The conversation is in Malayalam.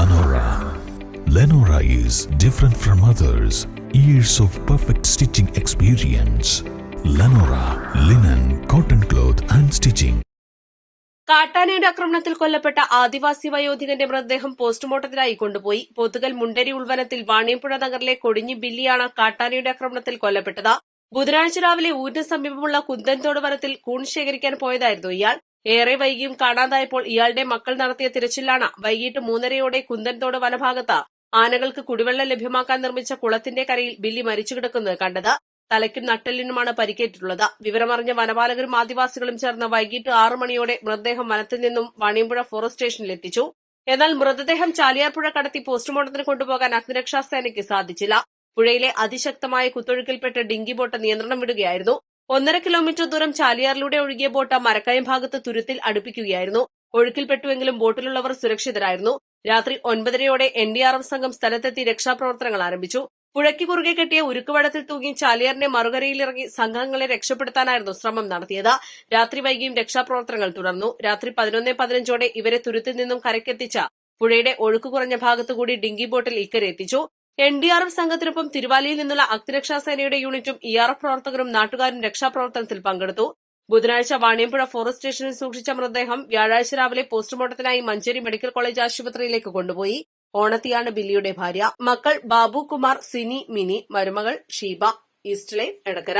Lenora. Lenora is different from others. Years of perfect stitching experience. Lenora, linen, cotton cloth and stitching. കാട്ടാനയുടെ ആക്രമണത്തിൽ കൊല്ലപ്പെട്ട ആദിവാസി വയോധികന്റെ മൃതദേഹം പോസ്റ്റ്മോർട്ടത്തിനായി കൊണ്ടുപോയി പോത്തുകൽ മുണ്ടരി ഉൾവനത്തിൽ വാണിയമ്പുഴ നഗറിലെ കൊടിഞ്ഞി ബില്ലിയാണ് കാട്ടാനയുടെ ആക്രമണത്തിൽ കൊല്ലപ്പെട്ടത് ബുധനാഴ്ച രാവിലെ ഊരിന് സമീപമുള്ള കുന്തൻതോട് വനത്തിൽ കൂൺ ശേഖരിക്കാൻ പോയതായിരുന്നു ഇയാൾ ഏറെ വൈകിയും കാണാതായപ്പോൾ ഇയാളുടെ മക്കൾ നടത്തിയ തിരച്ചിലാണ് വൈകിട്ട് മൂന്നരയോടെ കുന്തൻതോട് വനഭാഗത്ത് ആനകൾക്ക് കുടിവെള്ളം ലഭ്യമാക്കാൻ നിർമ്മിച്ച കുളത്തിന്റെ കരയിൽ ബില്ലി മരിച്ചു കിടക്കുന്നത് കണ്ടത് തലയ്ക്കും നട്ടലിനുമാണ് പരിക്കേറ്റിട്ടുള്ളത്. വിവരമറിഞ്ഞ വനപാലകരും ആദിവാസികളും ചേർന്ന് വൈകിട്ട് ആറു മണിയോടെ മൃതദേഹം വനത്തിൽ നിന്നും വാണിയമ്പുഴ ഫോറസ്റ്റ് സ്റ്റേഷനിൽ എത്തിച്ചു. എന്നാൽ മൃതദേഹം ചാലിയാർപ്പുഴ കടത്തി പോസ്റ്റ്മോർട്ടത്തിന് കൊണ്ടുപോകാൻ അഗ്നിരക്ഷാ സേനയ്ക്ക് സാധിച്ചില്ല. പുഴയിലെ അതിശക്തമായ കുത്തൊഴുക്കിൽപ്പെട്ട് ഡിങ്കി ബോട്ട് നിയന്ത്രണം വിടുകയായിരുന്നു. ഒന്നര കിലോമീറ്റർ ദൂരം ചാലിയാറിലൂടെ ഒഴുകിയ ബോട്ട് മരക്കയം ഭാഗത്ത് തുരുത്തിൽ അടുപ്പിക്കുകയായിരുന്നു. ഒഴുക്കിൽപ്പെട്ടുവെങ്കിലും ബോട്ടിലുള്ളവർ സുരക്ഷിതരായിരുന്നു. രാത്രി ഒൻപതരയോടെ എൻ ഡി ആർ എഫ് സംഘം സ്ഥലത്തെത്തി രക്ഷാപ്രവർത്തനങ്ങൾ ആരംഭിച്ചു. പുഴയ്ക്ക് കുറുകെ കെട്ടിയ ഉരുക്കുവടത്തിൽ തൂങ്ങി ചാലിയാറിന്റെ മറുകരയിലിറങ്ങി സംഘങ്ങളെ രക്ഷപ്പെടുത്താനായിരുന്നു ശ്രമം നടത്തിയത്. രാത്രി വൈകിയും രക്ഷാപ്രവർത്തനങ്ങൾ തുടർന്നു. രാത്രി പതിനൊന്ന് പതിനഞ്ചോടെ ഇവരെ തുരുത്തിൽ നിന്നും കരക്കെത്തിച്ച പുഴയുടെ ഒഴുക്ക് കുറഞ്ഞ ഭാഗത്തുകൂടി ഡിങ്കി ബോട്ടിൽ ഇക്കരെ എത്തിച്ചു. എൻ ഡി ആർ എഫ് സംഘത്തിനൊപ്പം തിരുവാലിയിൽ നിന്നുള്ള അഗ്നിരക്ഷാസേനയുടെ യൂണിറ്റും ഇ ആർ എഫ് പ്രവർത്തകരും നാട്ടുകാരും രക്ഷാപ്രവർത്തനത്തിൽ പങ്കെടുത്തു. ബുധനാഴ്ച വാണിയമ്പുഴ ഫോറസ്റ്റ് സ്റ്റേഷനിൽ സൂക്ഷിച്ച മൃതദേഹം വ്യാഴാഴ്ച രാവിലെ പോസ്റ്റ്മോർട്ടത്തിനായി മഞ്ചേരി മെഡിക്കൽ കോളേജ് ആശുപത്രിയിലേക്ക് കൊണ്ടുപോയി. ഓണത്തിയാണ് ബില്ലിയുടെ ഭാര്യ. മക്കൾ ബാബു കുമാർ സിനി മിനി മരുമകൾ ഷീബ ഈസ്റ്റ്ലൈൻ എടക്കര.